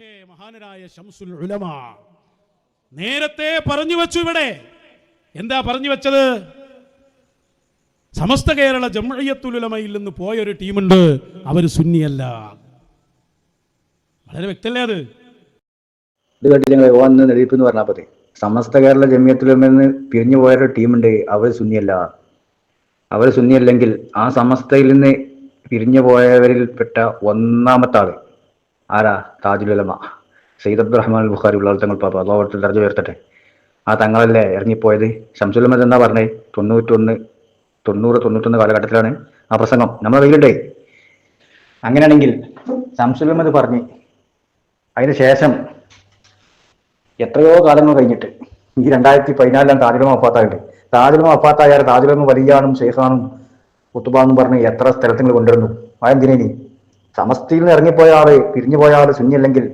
പക്ഷേ മഹാനരായ ഷംസുൽ ഉലമ നേരത്തെ പറഞ്ഞു വെച്ചു ഇവിടെ. എന്താ പറഞ്ഞു വെച്ചത്? സമസ്ത കേരള ജമഴിയത്തുൽ ഉലമയിൽ നിന്ന് പോയൊരു ടീമുണ്ട്. അവർ സുന്നിയല്ല. വളരെ വ്യക്തല്ലേ അത്? ഇത് കേട്ടില്ലെങ്കിൽ ഓന്ന് നെടിപ്പ് എന്ന് പറഞ്ഞാൽ മതി സമസ്ത കേരള ജമിയത്തിലുമെന്ന് പിരിഞ്ഞു പോയൊരു ടീമുണ്ട്. അവർ സുന്നിയല്ല. അവർ സുന്നിയല്ലെങ്കിൽ ആ സമസ്തയിൽ നിന്ന് പിരിഞ്ഞു പോയവരിൽപ്പെട്ട ഒന്നാമത്തെ ആൾ ആരാ? താജുലുലമ സെയ്ദ് അബ്ദുറഹ്മാൻ ബുഖാരി ഉള്ള തങ്ങൾ പാപ്പ. അതോടത്തിൽ ദർജ ഉയർത്തട്ടെ. ആ തങ്ങളല്ലേ ഇറങ്ങിപ്പോയത്? ഷംസുലമത് എന്നാ പറഞ്ഞേ? തൊണ്ണൂറ്റൊന്ന് തൊണ്ണൂറ് തൊണ്ണൂറ്റൊന്ന് കാലഘട്ടത്തിലാണ് ആ പ്രസംഗം. നമ്മളെ കയ്യിലുണ്ടേ? അങ്ങനെയാണെങ്കിൽ ഷംസുലമത് പറഞ്ഞ് അതിന് ശേഷം എത്രയോ കാലങ്ങൾ കഴിഞ്ഞിട്ട് ഈ രണ്ടായിരത്തി പതിനാലിലാണ് താജുലമ വഫാത്തായിട്ട് താജുലമ വഫാത്തായാൽ താജുലമ വലിയാണും ഷെയ്ഖാനും കുത്തുബാന്നും പറഞ്ഞ് എത്ര സ്ഥലത്തിൽ കൊണ്ടുവരുന്നു? അതെന്തിനേനി സമസ്തയിൽ നിന്ന് ഇറങ്ങിപ്പോയ ആൾ പിരിഞ്ഞു പോയ ആൾ ശൂന്യല്ലെങ്കിൽ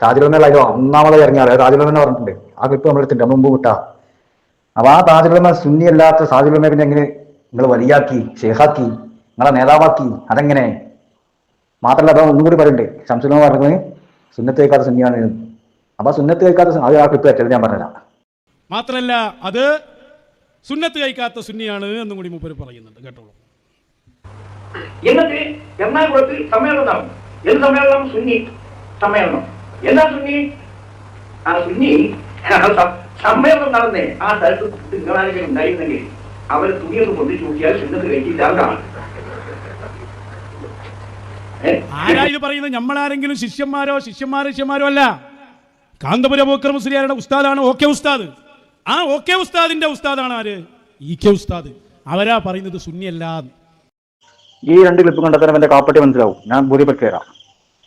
താജുലമയിലോ ഒന്നാമത് ഇറങ്ങിയ ആൾ. താജുലമ എന്ന് പറഞ്ഞിട്ടുണ്ട്. ആ ക്ലിപ്പ് നമ്മൾ മുമ്പ് വിട്ടാ അപ്പൊ ആ താജുലമ അല്ലാത്ത താജുലമ പിന്നെ എങ്ങനെ? നിങ്ങൾ വലിയാക്കി ഷേഹാക്കി നിങ്ങളെ നേതാവാക്കി അതെങ്ങനെ? മാത്രമല്ല അതാ ഒന്നും കൂടി പറയണ്ടേ. ശംസുലമ പറഞ്ഞത് സുന്നത്ത് കേൾക്കാത്ത സുന്നിയാണ്. അപ്പൊ സുന്നത്ത് കേൾക്കാത്ത അത് ആ ക്ലിപ്പ് അറ്റത് ഞാൻ പറഞ്ഞില്ല മാത്രല്ല അത് സുന്നത്ത് കഴിക്കാത്ത സുന്നിയാണ് എന്നും കൂടി മൂപ്പര് പറയുന്നുണ്ട്. കേട്ടോളൂ. എന്നിട്ട് എറണാകുളത്ത് സമ്മേളനം നടന്നു. എന്ത് സമ്മേളനം? സുന്നി സമ്മേളനം. എന്താ സുന്നി? ആ സുന്നി സമ്മേളനം നടന്നേ. ആ സ്ഥലത്ത് നിങ്ങളാരെങ്കിലും ഉണ്ടായിരുന്നെങ്കിൽ അവരെ തുണിയൊന്ന് പൊന്തിച്ചു നോക്കിയാൽ സുന്നത്ത് കഴിക്കില്ലാതാണ്? ആരാ ഇത് പറയുന്നത്? നമ്മളാരെങ്കിലും ശിഷ്യന്മാരോ ശിഷ്യന്മാരോ ശിഷ്യന്മാരോ അല്ല. കാന്തപുര ബോക്കർ മുസ്ലിയാരുടെ ഉസ്താദാണ് ഓക്കെ ഉസ്താദ്. ആ ഓക്കെ ഉസ്താദിന്റെ ഉസ്താദാണ് ആര്? ഇ കെ ഉസ്താദ്. അവരാ പറയുന്നത് സുന്നിയല്ല ഈ രണ്ട് ക്ലിപ്പ് കണ്ടെത്താൻ എന്റെ കാപ്പട്ടി മനസ്സിലാവും. ഞാൻ ഭൂരിപക്ഷ തരാം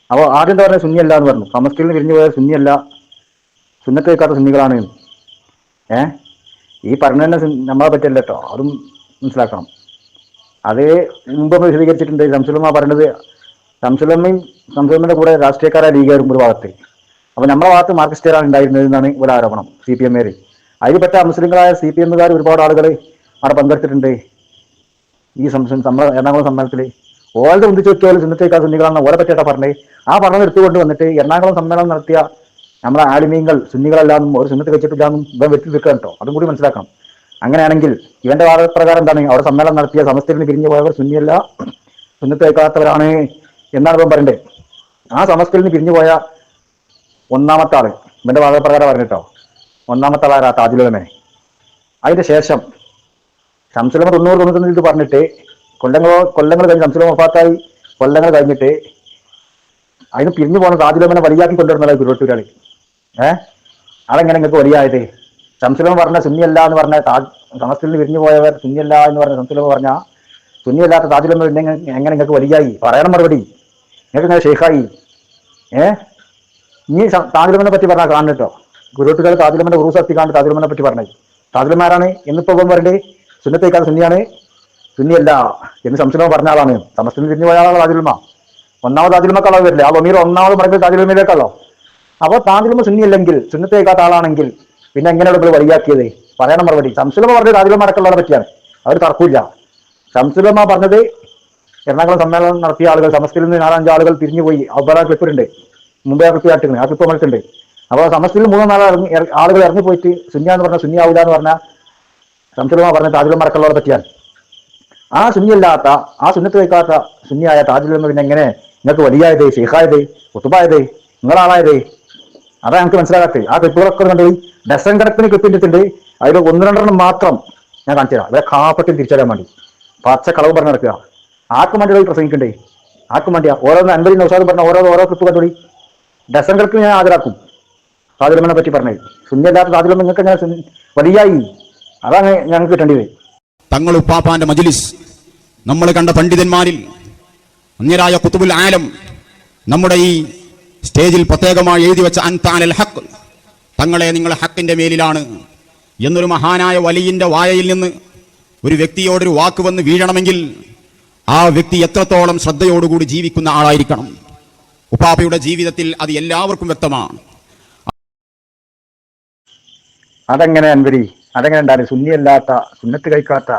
അപ്പോൾ ആദ്യം എന്താ പറയുക സുന്നിയല്ല എന്ന് പറഞ്ഞു. സമസ്തയിൽ നിന്ന് പിരിഞ്ഞു പോയ സുന്നിയല്ല. സുന്നത്ത് കേൾക്കാത്ത സുന്നികളാണ് ഏ? ഈ പറഞ്ഞ തന്നെ നമ്മളെ പറ്റില്ല കേട്ടോ. അതും മനസ്സിലാക്കണം. അത് മുമ്പ് വിശദീകരിച്ചിട്ടുണ്ട്. ശംസുലമ്മ പറഞ്ഞത് ശംസുലമ്മയും ശംസുലമ്മയുടെ കൂടെ രാഷ്ട്രീയക്കാരായ ലീഗായിരും ഒരു ഭാഗത്ത്. അപ്പോൾ നമ്മുടെ ഭാഗത്ത് മാർക്സിസ്റ്റുകാരാണ് ഉണ്ടായിരുന്നത് എന്നാണ് ഒരു ആരോപണം സി പി എമ്മുകാർ അതിൽപ്പെട്ട മുസ്ലിങ്ങളായ സി പി എമ്മുകാർ ഒരുപാട് ആളുകൾ അവിടെ പങ്കെടുത്തിട്ടുണ്ട്. ഈ സംസം നമ്മുടെ എറണാകുളം സമ്മേളനത്തിൽ ഓൾഡ് ഒന്നിച്ച് നോക്കിയാൽ സുന്നത്തേക്കാൾ സുന്നികളാണ് ഓലെ പറ്റിയിട്ടാ പറഞ്ഞത് ആ പഠനം എടുത്തുകൊണ്ട് വന്നിട്ട് എറണാകുളം സമ്മേളനം നടത്തിയ നമ്മുടെ ആലിമീങ്ങൾ സുന്നികളല്ലാന്നും ഒരു സുന്നത്ത് വെച്ചിട്ടില്ലാന്നും ഇവൻ വെട്ടി നിൽക്കണം കേട്ടോ. അതും കൂടി മനസ്സിലാക്കണം. അങ്ങനെയാണെങ്കിൽ ഇവന്റെ വാദപ്രകാരം എന്താണ്? അവിടെ സമ്മേളനം നടത്തിയ സമസ്തയിൽ നിന്ന് പിരിഞ്ഞു പോയവർ സുന്നിയല്ല സുന്നത്ത് എന്നാണ് ഇവൻ പറയണ്ടേ. ആ സമസ്തയിൽ നിന്ന് പിരിഞ്ഞു പോയ ഒന്നാമത്തെ ആൾ ഇവന്റെ വാദപ്രകാരം പറഞ്ഞിട്ടോ. ഒന്നാമത്തെ ആളാരാ താജുലമേ അതിന്റെ ശേഷം ശംസുലമ തൊണ്ണൂറ് തൊണ്ണൂറ്റൊന്നിൽ ഇത് പറഞ്ഞിട്ട് കൊല്ലങ്ങളോ കൊല്ലങ്ങൾ കഴിഞ്ഞ് ശംസുലമ ഒഫാത്തായി കൊല്ലങ്ങൾ കഴിഞ്ഞിട്ട് അതിന് പിരിഞ്ഞു പോകുന്ന സാധ്യതമനെ വലിയാക്കി കൊണ്ടുവരുന്നതായി ഗുരുവട്ടൂരാളി ഏഹ് അതെങ്ങനെ നിങ്ങൾക്ക് വലിയായത്? ശംസുലമ പറഞ്ഞ സുന്നിയല്ല എന്ന് പറഞ്ഞ സമസ്തയിൽ നിന്ന് പിരിഞ്ഞു പോയവർ സുന്നിയല്ല എന്ന് പറഞ്ഞ ശംസുലമ പറഞ്ഞ സുന്നിയല്ലാത്ത പിന്നെ എങ്ങനെ നിങ്ങൾക്ക് വലിയായി? പറയണം മറുപടി. നിങ്ങൾക്ക് ഇങ്ങനെ ഷെയ്ഖായി ഏ? നീ താജുലമനെ പറ്റി പറഞ്ഞാൽ കാണുന്നുട്ടോ ഗുരുവട്ടുകാർ താജുലമന്റെ ഉറൂസ് എത്തിക്കാണ്ട് താജുലമനെ പറ്റി പറഞ്ഞത്. താതിലമാരാണ്? എന്നിപ്പോ പോകുമ്പോൾ പറയണ്ടേ സുന്നത്തേക്കാൾ സുന്നിയാണ്. സുന്നിയല്ല എന്ന് സംശയം പറഞ്ഞ ആളാണ്. സമസ്തം തിരിഞ്ഞു പോയ ആളാണ് താജുലമ ഒന്നാമത് താജുലമക്കുള്ള വരില്ലേ? ആ ഒമീർ ഒന്നാമത് പറയുന്നത് താജുൽമയിലേക്കാളോ അപ്പോൾ താജുൽമ സുന്നിയല്ലെങ്കിൽ സുന്നത്തേക്കാത്ത ആളാണെങ്കിൽ പിന്നെ എങ്ങനെയാണ് ഇവിടെ വഴിയാക്കിയത്? പറയണം മറുപടി. സംശുലമ പറഞ്ഞത് താജുൽമ അടക്കമുള്ളവരെ പറ്റിയാണ്. അവർ തർക്കമില്ല. സംശുലമ പറഞ്ഞത് എറണാകുളം സമ്മേളനം നടത്തിയ ആളുകൾ സമസ്തയിൽ നിന്ന് നാലഞ്ച് ആളുകൾ തിരിഞ്ഞുപോയി അവരുടെ ക്ലിപ്പുണ്ട് മുമ്പേ ആ ക്ലിപ്പ് കാട്ടുന്നത് ആ ക്ലിപ്പ് നമ്മൾക്കുണ്ട് അപ്പോൾ സമസ്തയിൽ മൂന്നോ നാലോ ആളുകൾ ഇറങ്ങി പോയിട്ട് സുന്യ എന്ന് പറഞ്ഞാൽ സുന്യ ആവില്ല എന്ന് പറഞ്ഞാൽ സംസുലമ പറഞ്ഞ താജുലം മറക്കുള്ളവരെ പറ്റിയാണ്. ആ സുന്നിയല്ലാത്ത ആ സുന്നത്ത് വയ്ക്കാത്ത സുന്നിയായ താജുലമ പിന്നെ എങ്ങനെ? നിങ്ങൾക്ക് വലിയായത് ഷെയ്ഖായത് കുത്തുബായത് നിങ്ങളാളായത്? അതാ ഞങ്ങൾക്ക് മനസ്സിലാകാത്തത്. ആ ക്ലിപ്പുകളൊക്കെ കണ്ടുപോയി ഡസൻ കണക്കിന് ക്ലിപ്പിട്ടുണ്ട് അതിൽ ഒന്ന് രണ്ടെണ്ണം മാത്രം ഞാൻ കാണിച്ചു തരാം. അവരെ കാപ്പത്തിൽ തിരിച്ചറിയാൻ വേണ്ടി. പച്ച കളവ് പറഞ്ഞു നടക്കുക. ആർക്കും വേണ്ടി പ്രസംഗിക്കണ്ടേ? ആർക്കും വേണ്ടിയാ? ഓരോന്ന് അൻപതി നൗസാദ് പറഞ്ഞ ഓരോ ഓരോ ക്ലിപ്പ് കണ്ടുപോയി ഡസൻ കണക്കിന് ഞാൻ ഹാജരാക്കും. താജുലമനെ പറ്റി പറഞ്ഞത്. സുന്നിയല്ലാത്ത താജുലമ നിങ്ങൾക്ക് ഞാൻ വലിയായി? അതാണ് ഞങ്ങൾക്ക് കിട്ടേണ്ടി വരും തങ്ങൾ ഉപ്പാപ്പാന്റെ മജ്ലിസ്. നമ്മൾ കണ്ട പണ്ഡിതന്മാരിൽ അന്യരായ കുത്തുബുൽ ആലം നമ്മുടെ ഈ സ്റ്റേജിൽ പ്രത്യേകമായി എഴുതി വെച്ച അൻതാനൽ ഹക്ക് തങ്ങളെ നിങ്ങൾ ഹക്കിന്റെ മേലിലാണ് എന്നൊരു മഹാനായ വലിയന്റെ വായയിൽ നിന്ന് ഒരു വ്യക്തിയോടൊരു വാക്ക് വന്ന് വീഴണമെങ്കിൽ ആ വ്യക്തി എത്രത്തോളം ശ്രദ്ധയോടുകൂടി ജീവിക്കുന്ന ആളായിരിക്കണം. ഉപ്പാപ്പയുടെ ജീവിതത്തിൽ അത് എല്ലാവർക്കും വ്യക്തമാണ്. അതെങ്ങനെ അൻവരി? അതെങ്ങനെ ഉണ്ടായിരുന്നു? സുന്നിയല്ലാത്ത സുന്നത്ത് കഴിക്കാത്ത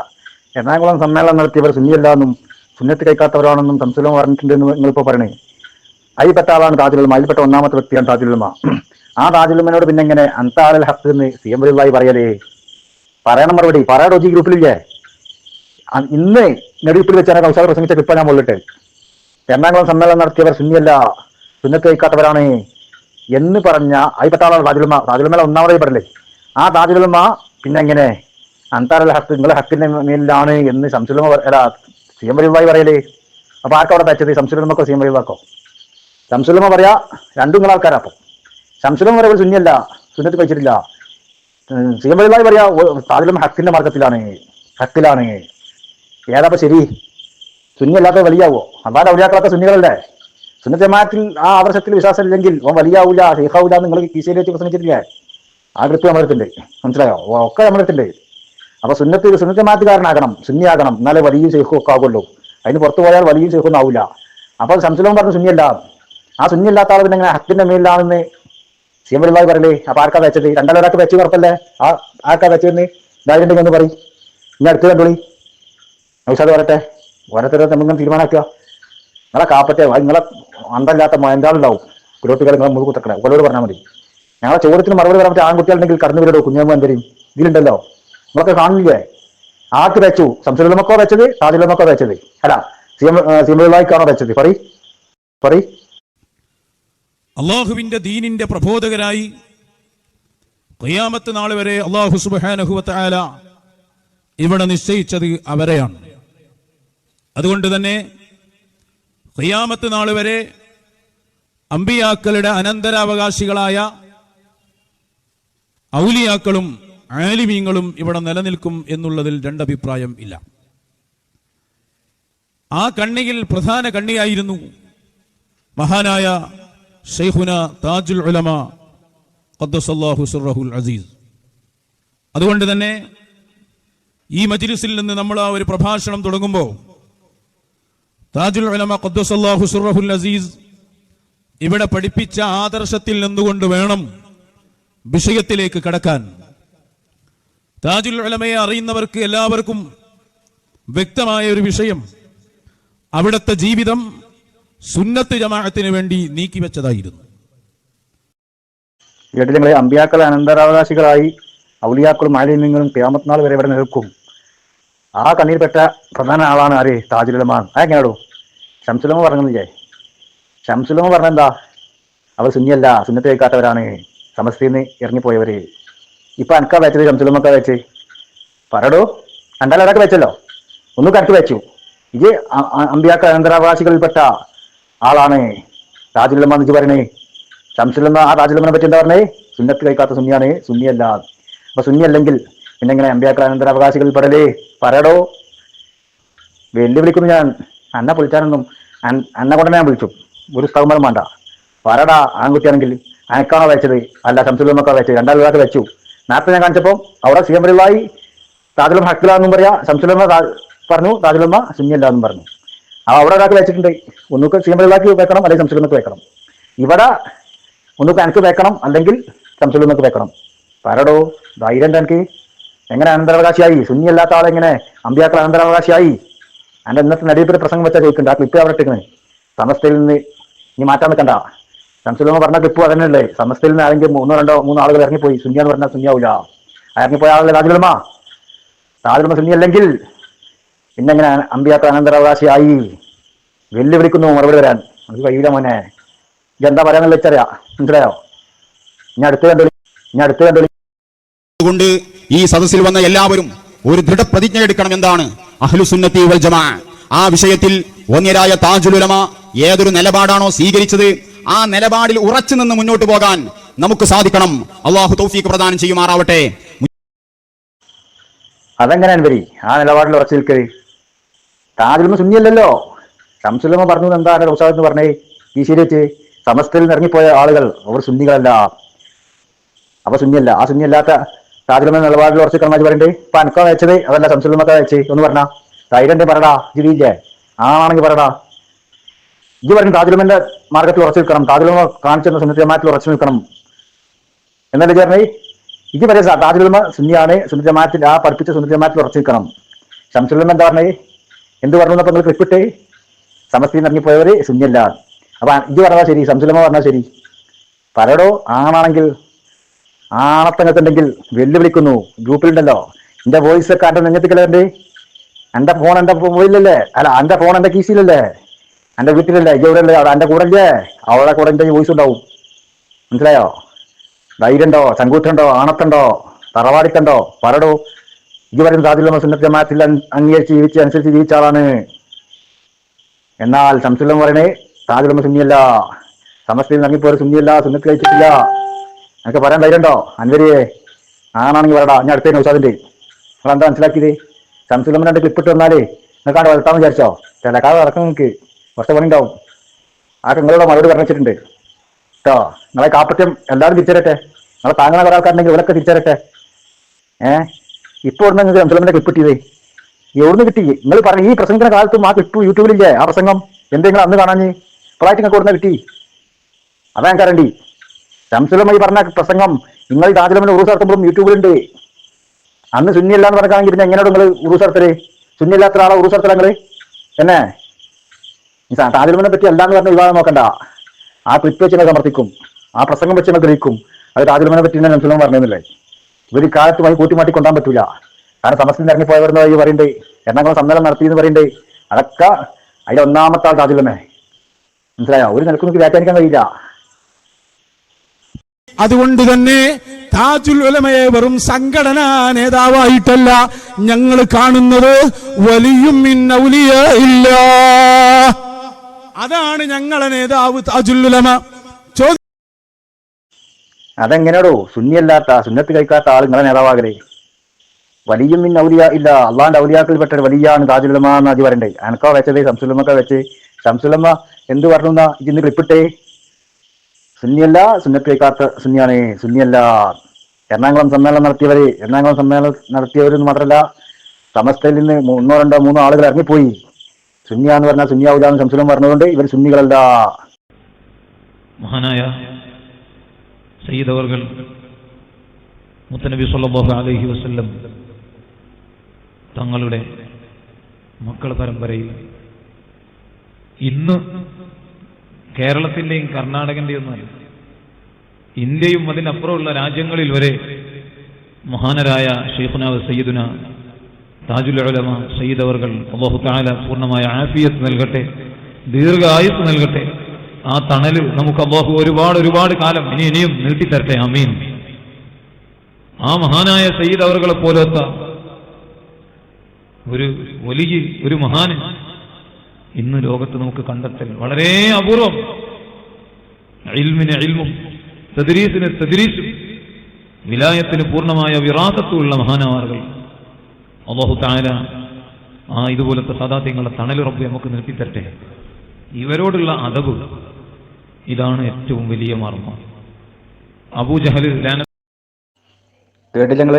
എറണാകുളം സമ്മേളനം നടത്തിയവർ സുന്നിയല്ലാന്നും സുന്നത്ത് കഴിക്കാത്തവരാണെന്നും സംസുലം പറഞ്ഞിട്ടുണ്ടെന്ന് നിങ്ങളിപ്പോൾ പറയണേ. അതിൽപ്പെട്ട ആളാണ് താജുലുമ അതിൽപ്പെട്ട ഒന്നാമത്തെ വ്യക്തിയാണ് താജുലുമ ആ താജുലുമനോട് പിന്നെ എങ്ങനെ? അന്താളിൽ ഹക്ക് എന്ന് സി എം വലിവായി പറയലേ. പറയണം മറുപടി. പറയാടോ ജി ഗ്രൂപ്പിലില്ലേ? ഇന്ന് നെടുപ്പിൽ വെച്ചാണ് കൗശാല പ്രസംഗിച്ച ക്ലിപ്പ ഞാൻ മുള്ളിട്ട് എറണാകുളം സമ്മേളനം നടത്തിയവർ സുന്നിയല്ല സുന്നത്ത് കഴിക്കാത്തവരാണ് എന്ന് പറഞ്ഞ അതിൽപ്പെട്ട ആളാണ് താജുലുമ താജുലുമല ഒന്നാമതായി പറഞ്ഞില്ലേ ആ താജുലുമ പിന്നെ എങ്ങനെ അന്താരല്ല ഹക്ക് നിങ്ങളെ ഹക്കിന്റെ മേലിലാണ് എന്ന് അല്ല സി എം വലിവായി പറയലേ. അപ്പൊ ആർക്കും അവിടെ തച്ചത് സംസുലമക്കോ സി എം വലിവാക്കോ ശംസുലമ പറയാ രണ്ടും നിങ്ങൾ ആൾക്കാരാ അപ്പം. ശംസുലമ പറയാ സുന്നിയല്ല സുന്നത്ത് കഴിച്ചിട്ടില്ല സി എം വലിവായി പറയാ താതിലും ഹക്കിന്റെ മാർഗത്തിലാണ് ഹക്കിലാണ്. ഏതാപ്പ ശരി? സുന്നിയല്ലാത്ത വലിയാവോ? അതാണ് ഔലിയാക്കളൊക്കെ സുന്നികളല്ലേ? മാറ്റിൽ ആ ആദർശത്തിൽ വിശ്വാസം ഇല്ലെങ്കിൽ ഓൻ വലിയാവൂല ഷെയ്ഖാവൂല നിങ്ങൾ വെച്ച് പ്രസംഗിച്ചിട്ടില്ലേ? ആ കൃത്യം നമ്മളെടുത്തില്ലേ മനസ്സിലായോ? ഒക്കെ നമ്മളെടുത്തില്ലേ അപ്പൊ സുന്നത്ത് സുന്നത്തെ മാറ്റുകാരനാകണം സുന്നിയാകണം. എന്നാലേ വലിയ ശേഖും ഒക്കെ ആകുള്ളൂ അതിന് പുറത്തു പോയാൽ വലിയ ശേഖൊന്നും ആവില്ല അപ്പൊ സംശയം പറഞ്ഞു സുന്നിയല്ല. ആ സുന്നിയല്ലാത്ത ആൾ പിന്നെ ഇങ്ങനെ ഹക്കിന്റെ മേലിലാണെന്ന്? സി എം വലിവായി പറയലേ അപ്പൊ ആർക്കാ വെച്ചത്? രണ്ടാളൊരാൾക്ക് വെച്ച് കുറപ്പല്ലേ ആ ആർക്കാ വെച്ചതെന്ന്? ധൈര്യം ഒന്ന് പറയും. ഇനി അടുത്ത് കണ്ടോളി. നൗഷാദ് പറയട്ടെ. ഓരോരുത്തരെ നമുക്ക് തീരുമാനമാക്കുക. നിങ്ങളെ കാപ്പറ്റ നിങ്ങളെ അന്തല്ലാത്ത എന്താളുണ്ടാവും? കുലോട്ടുകാർ നിങ്ങളെ മുഴുവൻ കുത്തക്കട. ഓരോട് പറഞ്ഞാൽ മതി. ഞങ്ങളെ ചോദ്യത്തിന് മറുപടി പറയാൻ പറ്റിയ ആൺകുട്ടികളുണ്ടെങ്കിൽ കടന്നു വരടോ കുഞ്ഞമ്മ എന്തരും ഇതിലുണ്ടല്ലോ. നമ്മളൊക്കെ കാണില്ലേ ആർക്ക് വെച്ചു? സംസുലമക്കോ വെച്ചത്? സാധ്യതമൊക്കെ വെച്ചത്? അല്ല സിഎം സിഎംആയിക്കാണോ വെച്ചത്? പറ പറ അള്ളാഹുവിന്റെ ദീനിന്റെ പ്രബോധകരായി ഖിയാമത്ത് നാൾ വരെ അള്ളാഹു സുബാനഹുല ഇവിടെ നിശ്ചയിച്ചത് അവരെയാണ്. അതുകൊണ്ട് തന്നെ ഖിയാമത്ത് നാൾ വരെ അമ്പിയാക്കളുടെ അനന്തരാവകാശികളായ ഔലിയാക്കളും ആലിമീങ്ങളും ഇവിടെ നിലനിൽക്കും എന്നുള്ളതിൽ രണ്ടഭിപ്രായം ഇല്ല. ആ കണ്ണിയിൽ പ്രധാന കണ്ണിയായിരുന്നു മഹാനായ ഷെയ്ഖുന താജുൽ ഉലമ ഖദ്ദസല്ലാഹു സുറഹുൽ അസീസ്. അതുകൊണ്ട് തന്നെ ഈ മജ്ലിസിൽ നിന്ന് നമ്മൾ ആ ഒരു പ്രഭാഷണം തുടങ്ങുമ്പോൾ താജുൽ ഉലമ ഖദ്ദസല്ലാഹു സുറഹുൽ അസീസ് ഇവിടെ പഠിപ്പിച്ച ആദർശത്തിൽ നിന്നുകൊണ്ട് വേണം വിഷയത്തിലേക്ക് കടക്കാൻ. താജുൽ ഉലമയെ അറിയുന്നവർക്ക് എല്ലാവർക്കും വ്യക്തമായ ഒരു വിഷയം. അവിടുത്തെ ജീവിതം സുന്നത്ത് ജമാഅത്തിന് വേണ്ടി നീക്കിവെച്ചതായിരുന്നു അമ്പിയാക്കൾ അനന്തരാവകാശികളായി ഔലിയാക്കളും മാലിന്യങ്ങളും ക്യാമത്ത് നാൾ വരെ ഇവിടെ നിൽക്കും. ആ കണ്ണീർപ്പെട്ട പ്രധാന ആളാണ് ആര്? താജുലമാൻ അതെങ്ങനെയാടോ ഷംസുലമ പറഞ്ഞില്ലേ? ഷംസുലമ പറഞ്ഞെന്താ? അവർ സുന്നിയല്ല സുന്നത്ത് കേൾക്കാത്തവരാണ് സമസ്തയിൽ നിന്ന് ഇറങ്ങിപ്പോയവര്. ഇപ്പൊ അനക്കാ വെച്ചത് ഷംസുലമക്ക വെച്ച് പറടോ. രണ്ടാളൊരാൾക്ക് വെച്ചല്ലോ. ഒന്നും കണക്ക് വെച്ചു. ഇത് അമ്പിയാക്ക അനന്തരാവകാശികളിൽപ്പെട്ട ആളാണ് താജുലമ്മ എന്ന് പറയണേ. ഷംസുലമ്മ ആ താജുലമ്മനെ പറ്റി എന്താ പറഞ്ഞേ? സുന്നത്ത് കഴിക്കാത്ത സുന്നിയാണ്. സുന്നിയല്ല. അപ്പൊ സുന്നി അല്ലെങ്കിൽ പിന്നെ എങ്ങനെ അമ്പിയാക്ക അനന്തരാവകാശികളിൽ പെടലേ പറയടോ വെല്ലുവിളിക്കുന്നു ഞാൻ. അന്ന വിളിച്ചാനൊന്നും അന്ന അന്നെ കൊണ്ടന്നെ ഞാൻ വിളിച്ചു. ഒരു സ്ഥലം വേണ്ട. പറടാ ആൺകുട്ടിയാണെങ്കിൽ. അനക്കാണോ വെച്ചത്? അല്ല ശംസുലമ്മക്കാ വെച്ചത്? രണ്ടാളുകളൊക്കെ വെച്ചു. നേരത്തെ ഞാൻ കാണിച്ചപ്പോൾ അവിടെ സി എം റിവായി താജുലമ്മ ഹക്കിലാന്നും പറയാ ശംസുലമ്മ പറഞ്ഞു താജുലമ്മ സുന്നിയല്ല എന്നും പറഞ്ഞു. അവ അവിടെ ഒരാൾക്ക് വെച്ചിട്ടുണ്ട്. ഒന്നുക്ക് സി എം പരിവാക്കി വെക്കണം അല്ലെങ്കിൽ ശംസുലമ്മക്ക് വെക്കണം. ഇവിടെ ഒന്നുക്ക് എനിക്ക് വെക്കണം അല്ലെങ്കിൽ ശംസുലമ്മക്ക് വെക്കണം. പറടോ ധൈര്യം എനിക്ക് എങ്ങനെ അനന്തരാവകാശിയായി? സുന്നി അല്ലാത്ത ആളെങ്ങനെ അമ്പിയാക്കൾ അനന്തരാവകാശിയായി? എന്റെ ഇന്നത്തെ നടിയപ്പിന്റെ പ്രസംഗം വെച്ചാൽ ചോദിക്കുന്നുണ്ട് ആ ക്ലിപ്പ് അവിടെ ഇട്ടിരിക്കുന്നത് സമസ്തയിൽ നിന്ന് ഇനി മാറ്റാൻ നിൽക്കണ്ട. ശംസുലമ പറഞ്ഞ ക്ലിപ്പ് അതന്നെയല്ലേ? സമസ്തയിൽ നിന്ന് ആരെങ്കിലും മൂന്നോ രണ്ടോ മൂന്നോ ആളുകൾ ഇറങ്ങിപ്പോയി. സുന്നിയാന്ന് പറഞ്ഞാൽ സുന്നിയാവൂല. ആ ഇറങ്ങിപ്പോയ ആളല്ലേ രാജുലമ രാജുലമ സുന്നി അല്ലെങ്കിൽ പിന്നെങ്ങനെ അമ്പിയാത്ത അനന്തരാവകാശിയായി. വെല്ലുവിളിക്കുന്നു മറുപടി വരാൻ നമുക്ക് കഴിയില്ല മോനെ. എന്താ പറയാന്നുള്ള വെച്ചറിയാ. മനസ്സിലായോ? ഇനി അടുത്ത് കണ്ടു? ഇനി അടുത്ത് കണ്ടു? അതുകൊണ്ട് ഈ സദസ്സിൽ വന്ന എല്ലാവരും ഒരു ദൃഢപ്രതിജ്ഞ എടുക്കണം എന്താണ്? അഹ്ലുസുന്നത്തി വൽ ജമാ. ആ വിഷയത്തിൽ ഒന്നിരായ താജുലുലമ ഏതൊരു നിലപാടാണോ സ്വീകരിച്ചത്? ആ നിലപാടിൽ ഉറച്ചു നിന്ന് മുന്നോട്ട് പോകാൻ നമുക്ക് സാധിക്കണം. അള്ളാഹു തൗഫീഖ് പ്രദാനം ചെയ്യുമാറാവട്ടെ. അതെങ്ങനെയാണ് വരി ആ നിലപാടിൽ ഉറച്ചു നിൽക്കരുത് താജുലമ സുന്നിയല്ലല്ലോ. ഷംസുലമ പറഞ്ഞു എന്താണ് റൗസാദ് എന്ന് പറഞ്ഞേ? ഈ ശരി വെച്ച്. സമസ്തയിൽ നിന്ന് ഇറങ്ങിപ്പോയ ആളുകൾ അവർ സുന്നികളല്ല. അപ്പൊ സുന്നിയല്ല. ആ സുന്നിയല്ലാത്ത താജുലമ നിലപാടിൽ ഉറച്ചു കർമാജ് പറയണ്ടേ ഇപ്പൊ അനക്കാ വെച്ചത് അതല്ല ഷംസുലമക്ക വെച്ച് ഒന്ന് പറഞ്ഞാ. ഉണ്ടെങ്കിൽ പറടാ. ജിരിയില്ലേ ആണെങ്കിൽ പറടാ. ഇത് പറഞ്ഞു താജുലമന്റെ മാർഗത്തിൽ ഉറച്ചു നിൽക്കണം. താജുലമ കാണിച്ചെന്ന സുന്നത്ത് ജമാഅത്തിൽ ഉറച്ചു നിൽക്കണം. എന്നല്ലേ ചേർന്നേ ഇത് വരെ താജുലമ സുന്നിയാണ് ജമാഅത്തിൽ ആ പഠിപ്പിച്ച ജമാഅത്തിൽ ഉറച്ചു നിൽക്കണം. ഷംസുലമ എന്താ പറഞ്ഞേ? എന്ത് പറഞ്ഞു എന്നപ്പോ നിങ്ങൾ ക്ലിപ്പിട്ട് സമസ്തിയിൽ ഇറങ്ങിപ്പോയവര് സുന്നിയല്ല. അപ്പൊ ഇത് പറഞ്ഞാൽ ശരി സംസുലമ പറഞ്ഞാൽ ശരി. പലടോ ആണാണെങ്കിൽ ആണത്തങ്ങത്തുണ്ടെങ്കിൽ വെല്ലുവിളിക്കുന്നു. ഗ്രൂപ്പിലുണ്ടല്ലോ. എന്റെ വോയിസ് ഒക്കെ അന്റെ നെഞ്ഞത്തിക്കല്ലേ എന്റെ ഫോൺ എന്റെ മൊബൈലല്ലേ അല്ല എന്റെ ഫോൺ എന്റെ കീസിലല്ലേ എന്റെ വീട്ടിലല്ലേ? ഇവിടെയല്ലേ അവിടെ എന്റെ കൂടെ അല്ലേ അവളെ കൂടെ എന്റെ വോയിസ് ഉണ്ടാവും. മനസ്സിലായോ? ധൈര്യണ്ടോ? ചങ്കൂറ്റുണ്ടോ? ആണത്തുണ്ടോ? തറവാടിത്തുണ്ടോ? പറടോ. ഇജ് പറയുന്ന സാധ്യത സുന്നത്ത് ജമാഅത്തിൽ അങ് അംഗീകരിച്ച് ജീവിച്ച് അനുസരിച്ച് ജീവിച്ച ആളാണ്. എന്നാൽ സംസുലം പറയണേ താജുലമ സുന്നിയല്ല സമസ്തയിൽ നിന്ന് ഇറങ്ങിപ്പോയ സുന്നിയല്ല സുന്നത്ത് കഴിച്ചിട്ടില്ല. എനിക്ക് പറയാൻ ധൈര്യമുണ്ടോ? അൻവരിയെ. ആണാണെങ്കിൽ പറയടാ ഞാൻ അടുത്തേ നോസാദിന്റെ നിങ്ങൾ എന്താ മനസ്സിലാക്കിയത്? സംസുലമ്മ രണ്ട് ക്ലിപ്പിട്ട് വന്നാലേ നിനക്കാണ്ട് വളർത്താൻ വിചാരിച്ചോ? ചിലക്കാതെ ഇറക്കും നിങ്ങൾക്ക് കുറച്ച് പണി ഉണ്ടാവും. ആ നിങ്ങളുടെ മറുപടി പറഞ്ഞിട്ടുണ്ട്. കേട്ടോ നിങ്ങളെ കാപ്പറ്റം എല്ലാവരും തിരിച്ചരട്ടെ നിങ്ങളെ താങ്ങുന്ന കുറെ ആൾക്കാരുണ്ടെങ്കിൽ ഇവരൊക്കെ തിരിച്ചരട്ടെ ഏഹ് ഇപ്പോൾ ഇവിടുന്ന് നിങ്ങൾക്ക് സംസുലമ്മന്റെ ക്ലിപ്പ് കിട്ടിയതേ. എവിടുന്ന് കിട്ടി? നിങ്ങൾ പറഞ്ഞു ഈ പ്രസംഗിക്കുന്ന കാലത്തും ആ കിട്ടു യൂട്യൂബിലില്ലേ ആ പ്രസംഗം? എന്തെങ്കിലും അന്ന് കാണാഞ്ഞ്. ഇപ്പോഴായിട്ട് നിങ്ങൾക്ക് ഇവിടുന്ന് കിട്ടി? അതാ ഞാൻ കരണ്ടി. ശംസുലമായി പറഞ്ഞ പ്രസംഗം നിങ്ങൾ താജുലമിന് ഉറൂസ് നടത്തുമ്പോഴും യൂട്യൂബിലുണ്ട്. അന്ന് സുന്നിയല്ല പറഞ്ഞാണെങ്കിൽ പിന്നെ എങ്ങനെയാണ് നിങ്ങൾ ഉറൂസ് നടത്തൽ? സുന്നിയല്ലാത്ത ആളെ ഉറൂസ് നടത്തല നിങ്ങൾ എന്നെ? താജുലമിനെ പറ്റി അല്ലാന്ന് പറഞ്ഞ വിവാദം നോക്കണ്ട. ആ ക്ലിപ്പ് വെച്ച് നിങ്ങൾ സമർത്ഥിക്കും. ആ പ്രസംഗം വെച്ച് നിങ്ങൾ ഗ്രഹിക്കും. അത് താജുലമിനെ പറ്റി തന്നെ മനസ്സിലും പറഞ്ഞില്ലേ ഇവർ ഈ വഴി കൂട്ടിമാറ്റി കൊണ്ടാൻ പറ്റൂല. കാരണം സമസ്തയിൽ ഇറങ്ങിപ്പോയവരുന്ന വഴി പറയുന്നുണ്ട് എറണാകുളം സമ്മേളനം നടത്തി എന്ന് പറയണ്ടേ അതൊക്കെ അതിന്റെ ഒന്നാമത്തെ ആൾ താജുലമേ മനസ്സിലായോ? ഒരു നിലക്കും നിങ്ങൾക്ക് വ്യാഖ്യാനിക്കാൻ കഴിയില്ല. അതുകൊണ്ട് തന്നെ താജുൽ ഉലമയെ വെറും സംഘടനാ നേതാവായിട്ടല്ല ഞങ്ങൾ കാണുന്നത് വലിയും ഇല്ല. അതാണ് ഞങ്ങളെ നേതാവ് ചോദ്യം അതെങ്ങനെയാടോ സുന്നിയല്ലാത്ത സുന്നത്ത് കഴിക്കാത്ത ആൾ നിങ്ങളെ നേതാവാകലേ. വലിയ മിൻ ഔലിയ ഇല്ല അള്ളാന്റെ ഔലിയാക്കൾ പെട്ട ഒരു വലിയാണ് താജുലമ എന്ന് അതി പറയണ്ടേ? അനക്കോ വെച്ചത് സംസുലമൊക്കെ വെച്ച്. സംസുലമ്മ എന്ത് പറഞ്ഞു എന്നാ ഇന്ന് ക്ലിപ്പിട്ടേ സുന്നിയല്ല സുന്നത്ത് കഴിക്കാത്ത സുന്നിയാണ്. സുന്നിയല്ല എറണാകുളം സമ്മേളനം നടത്തിയവര് എറണാകുളം സമ്മേളനം നടത്തിയവരെന്ന് മാത്രമല്ല സമസ്തയിൽ നിന്ന് മൂന്നോ രണ്ടോ മൂന്നോ ആളുകൾ ഇറങ്ങിപ്പോയി. സുന്നിയ എന്ന് പറഞ്ഞാൽ സുന്നിയാവില്ല സംശയം പറഞ്ഞതുകൊണ്ട് ഇവർ സുന്നികളല്ല. മഹാനായ സയ്യിദ് അവർകൾ മുത്തനബി സല്ലല്ലാഹു അലൈഹി വസല്ലം തങ്ങളുടെ മക്കൾ പരമ്പരയിൽ ഇന്ന് കേരളത്തിന്റെയും കർണാടകന്റെയും ഒന്നല്ല ഇന്ത്യയും അതിനപ്പുറമുള്ള രാജ്യങ്ങളിൽ വരെ മഹാനരായ ഷെയ്ഖുന സയ്യിദുന താജുൽ ഉലമ സയ്യിദ് അവർകൾ അള്ളാഹു താല പൂർണമായ ആഫിയത്ത് നൽകട്ടെ ദീർഘായുസ് നൽകട്ടെ. ആ തണൽ നമുക്ക് അള്ളാഹു ഒരുപാട് ഒരുപാട് കാലം ഇനി ഇനിയും നീട്ടിത്തരട്ടെ. അമീൻ ആ മഹാനായ സയ്യിദ് അവർകളെ പോലത്തെ ഒരു വലിയ ഒരു മഹാന് ഇന്ന് ലോകത്ത് നമുക്ക് കണ്ടെത്തൽ വളരെ അപൂർവം. ഇൽമിന് ഇൽമും തദ്രീസിന് തദ്രീസും വിലായത്തിന് പൂർണമായ വിറാസത്തുള്ള മഹാനവാറുകൾ. അള്ളാഹു താര ആ ഇതുപോലത്തെ സദാത്യങ്ങളുടെ തണലുറപ്പ് നമുക്ക് നിർത്തിത്തരട്ടെ ഇവരോടുള്ള അതവ് ഇതാണ് ഏറ്റവും വലിയ മർമ്മം. അബൂജഹൽ ലാന കേട്ടില്ല നിങ്ങൾ?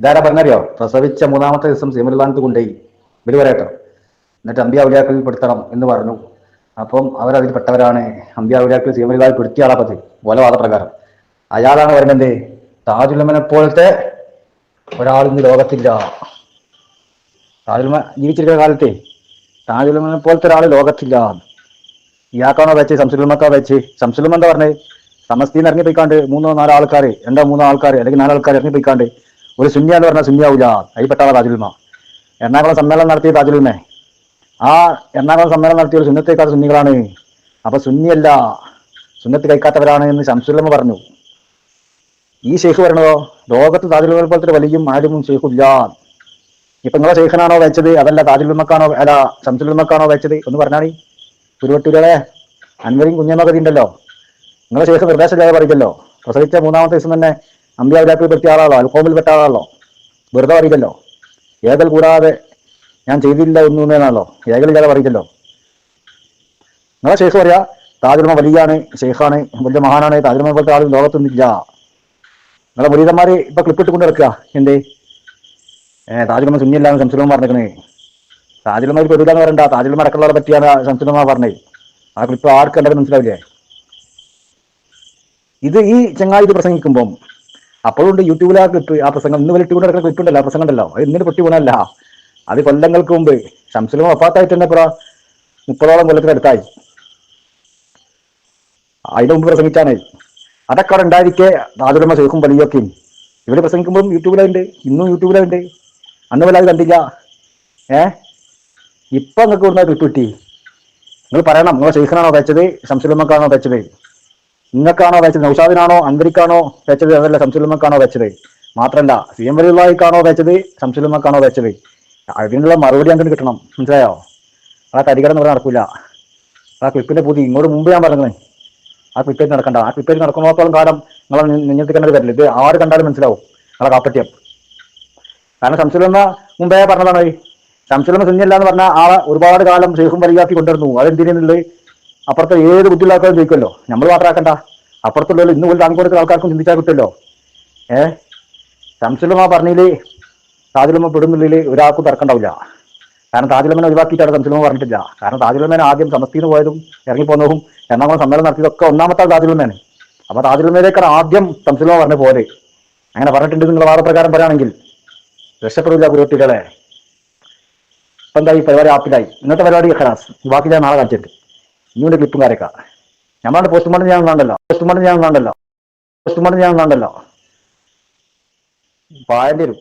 ഇതാരാ പറഞ്ഞറിയോ? പ്രസവിച്ച മൂന്നാമത്തെ ദിവസം സീമരുദാനത്ത് കൊണ്ടുപോയി. പറയട്ടോ. എന്നിട്ട് അമ്പിയ ഔലിയാക്കളിൽ പെടുത്തണം എന്ന് പറഞ്ഞു. അപ്പം അവരതിൽ പെട്ടവരാണ്. അമ്പിയ ഔലിയാക്കൾ സീമരുദാൽ പെടുത്തിയ ആളാ പറ്റി ഓല വാദപ്രകാരം അയാളാണ് പറയുന്നത് താജുലമനെ പോലത്തെ ഒരാളിന്ന് ലോകത്തില്ല. താജുലമ ജീവിച്ചിരിക്കുന്ന കാലത്തെ താജുൽമനെ പോലത്തെ ഒരാൾ ലോകത്തില്ല. ഇയാക്കാണോ വെച്ച് സംസുലമക്കാ വെച്ച്? സംസുലം എന്താ പറഞ്ഞത് സമസ്തീന്ന് ഇറങ്ങിപ്പോയിക്കാണ്ട് മൂന്നോ നാലോ ആൾക്കാർ രണ്ടോ മൂന്നോ ആൾക്കാർ അല്ലെങ്കിൽ നാലോ ആൾക്കാർ ഇറങ്ങിപ്പോയിക്കാണ്ട് ഒരു സുന്യ എന്ന് പറഞ്ഞാൽ സുന്യാവൂല അതിൽപ്പെട്ടാളാ താജുൽമ. എറണാകുളം സമ്മേളനം നടത്തിയ താജുൽമെ. ആ എറണാകുളം സമ്മേളനം നടത്തിയ ഒരു സുന്നത്തേക്കാൾ സുന്നികളാണ്. അപ്പൊ സുന്നിയല്ല സുന്നത്ത് കഴിക്കാത്തവരാണ് എന്ന് ശംസുലമ്മ പറഞ്ഞു. ഈ ഷെയ്ഖ് പറഞ്ഞതോ ലോകത്ത് താജുൽമ പോലത്തെ വലിയ വലിയും ആരും ഷെയ്ഖില്ല ഇപ്പൊ നിങ്ങളെ ശേഖനാണോ വെച്ചത്? അതല്ല താജുൽമക്കാണോ അല്ല ശംസുലമക്കാണോ വെച്ചത്? എന്ന് പറഞ്ഞാണി കുരുവട്ടൂരുകളെ അൻവരും കുഞ്ഞമ്മകതി ഉണ്ടല്ലോ നിങ്ങളെ ശേഷം നിർദ്ദേശമില്ലാതെ പറയില്ലല്ലോ. പ്രസവിച്ച മൂന്നാമത്തെ ദിവസം തന്നെ അമ്പ്യാവിലാക്കിൽ പെട്ടിയ ആളാണോ അൽക്കോമിൽ പെട്ട ആളാണല്ലോ. വെറുതെ പറയില്ലല്ലോ. ഏകൽ കൂടാതെ ഞാൻ ചെയ്തില്ല ഒന്നും എന്നാണല്ലോ. ഏകലില്ലാതെ പറയില്ലല്ലോ. നിങ്ങളെ ശേഖ പറയാ താജുമ വലിയാണ് ഷെയ്ഖാണ് വലിയ മഹാനാണ് താജുമ പോലത്തെ ആളും ലോകത്തൊന്നുമില്ല. നിങ്ങളെ മുരീതന്മാര് ഇപ്പൊ ക്ലിപ്പിട്ട് കൊണ്ട് നടക്കുക എന്തേ? ഏഹ് താജുലമ സുന്നിയല്ലാന്ന് സംസുലമ പറഞ്ഞിരിക്കണേ. താജുലമ ഒരു പെരുതാന്ന് പറയണ്ട. താജുലമ അടക്കമുള്ളവരെ പറ്റിയാണ് സംസുലമ പറഞ്ഞത്. ആ ക്ലിപ്പ് ആർക്ക് കണ്ടത് മനസ്സിലാവില്ലേ? ഇത് ഈ ചങ്ങായി ഇത് പ്രസംഗിക്കുമ്പം അപ്പോഴുണ്ട് യൂട്യൂബിൽ ആ ക്ലിപ്പ് ആ പ്രസംഗം ഇന്ന് വലിയ നടക്കുന്ന ക്ലിപ്പ് ഉണ്ടല്ലോ ആ പ്രസംഗം ഉണ്ടല്ലോ അത് ഇന്നിന് പൊട്ടി വീണല്ല അത് കൊല്ലങ്ങൾക്ക് മുമ്പ് ശംസുലമ അപ്പാത്തായിട്ട് തന്നെ ഇപ്പൊ മുപ്പതോളം കൊല്ലത്തിനടുത്തായി അതിന്റെ മുമ്പ് പ്രസംഗിച്ചാണ്. അതൊക്കെ അവിടെ ഉണ്ടായിരിക്കെ. താജുലമ്മ ഷെയ്ഖും വലിയൊക്കെയും. ഇവിടെ പ്രസംഗിക്കുമ്പോഴും യൂട്യൂബിലുണ്ട് ഇന്നും യൂട്യൂബിലുണ്ട് അന്ന് വല്ലാതെ കണ്ടില്ല. ഏ? ഇപ്പൊ നിങ്ങൾക്ക് ഇവിടുന്ന് ട്രിപ്പ് കിട്ടി. നിങ്ങൾ പറയണം നിങ്ങൾ ഷെയ്ഖിനാണോ വെച്ചത് ശംസുലമ്മക്കാണോ വെച്ചത് നിങ്ങൾക്കാണോ വെച്ചത് നൗഷാദിനാണോ അന്തരിക്കാണോ വെച്ചത് അതല്ല ശംസുലമ്മക്കാണോ വെച്ചത് മാത്രമല്ല സി എം വലിയുള്ളായിക്കാണോ വെച്ചത് ശംസുലമ്മക്കാണോ വെച്ചത് അതിനുള്ള മറുപടി അങ്ങനെ കിട്ടണം. മനസ്സിലായോ? ആ തരികടന്ന് ഇവിടെ നടക്കില്ല ആ ക്ലിപ്പിന്റെ പൂതി ഇങ്ങോട്ട് മുമ്പ് ഞാൻ പറഞ്ഞത് ആ ക്ലിപ്പേറ്റ് നടക്കണ്ട. ആ ക്ലിപ്പേറ്റ് നടക്കുന്നിടത്തോളം കാലം നിങ്ങൾ നിങ്ങൾക്ക് കണ്ടത് വരില്ല ഇത് ആര് കണ്ടാലും മനസ്സിലാവും. നിങ്ങളെ കാപ്പറ്റ്യം കാരണം ശംസുലമ്മ മുമ്പേ പറഞ്ഞതാണ് ശംസുലമ്മ സുഞ്ഞല്ല എന്ന് പറഞ്ഞാൽ ആളെ ഒരുപാട് കാലം ഷെയ്ഖും വലിയാക്കി കൊണ്ടുവരുന്നു. അതെന്തിനുള്ളത് അപ്പുറത്തെ ഏത് ബുദ്ധിയില്ലാത്തവരും ചോദിക്കുമല്ലോ. നമ്മൾ മാത്രമാക്കണ്ട അപ്പുറത്തുള്ള ഇന്ന് പോലും താങ്ങിക്കൊടുക്കുന്ന ആൾക്കാർക്കും ചിന്തിച്ചാൽ കിട്ടുമല്ലോ. ഏ? ശംസുലമ്മ പറഞ്ഞതിൽ താജുലമ്മ പെടുന്നുള്ളിൽ ഒരാൾക്കും തർക്കണ്ടാവില്ല കാരണം താജുലമ്മനെ ഒഴിവാക്കിയിട്ടാണ് ശംസുലമ്മ പറഞ്ഞിട്ടില്ല. കാരണം താജുലമ്മനെ ആദ്യം സമസ്തിന്ന് പോയതും ഇറങ്ങിപ്പോന്നതും എറണാകുളം സമ്മേളനം നടത്തിയതൊക്കെ ഒന്നാമത്തെ താജുലമ്മയാണ് അപ്പൊ താജുലമ്മയിലേക്കാണ് ആദ്യം ശംസുലമ്മ പറഞ്ഞ പോലെ. അങ്ങനെ പറഞ്ഞിട്ടുണ്ട് നിങ്ങൾ വാദപ്രകാരം പറയുകയാണെങ്കിൽ രക്ഷപ്പെടില്ല കുരുട്ടികളെ ഇപ്പൊ എന്തായി പരിപാടി ആപ്പിലായി? ഇന്നത്തെ പരിപാടി ഖലാസ് ബാക്കി ഞാൻ നാളെ കാണിച്ചത് ഇനിയുടെ ക്ലിപ്പും കാര്യക്ക ഞമ്മളുടെ പോസ്റ്റ്മോർട്ടം ഞാൻ കണ്ടല്ലോ പോസ്റ്റ്മോർട്ടം ഞാൻ കണ്ടല്ലോ പോസ്റ്റ്മോർട്ടം ഞാൻ കണ്ടല്ലോ പായേണ്ടി വരും.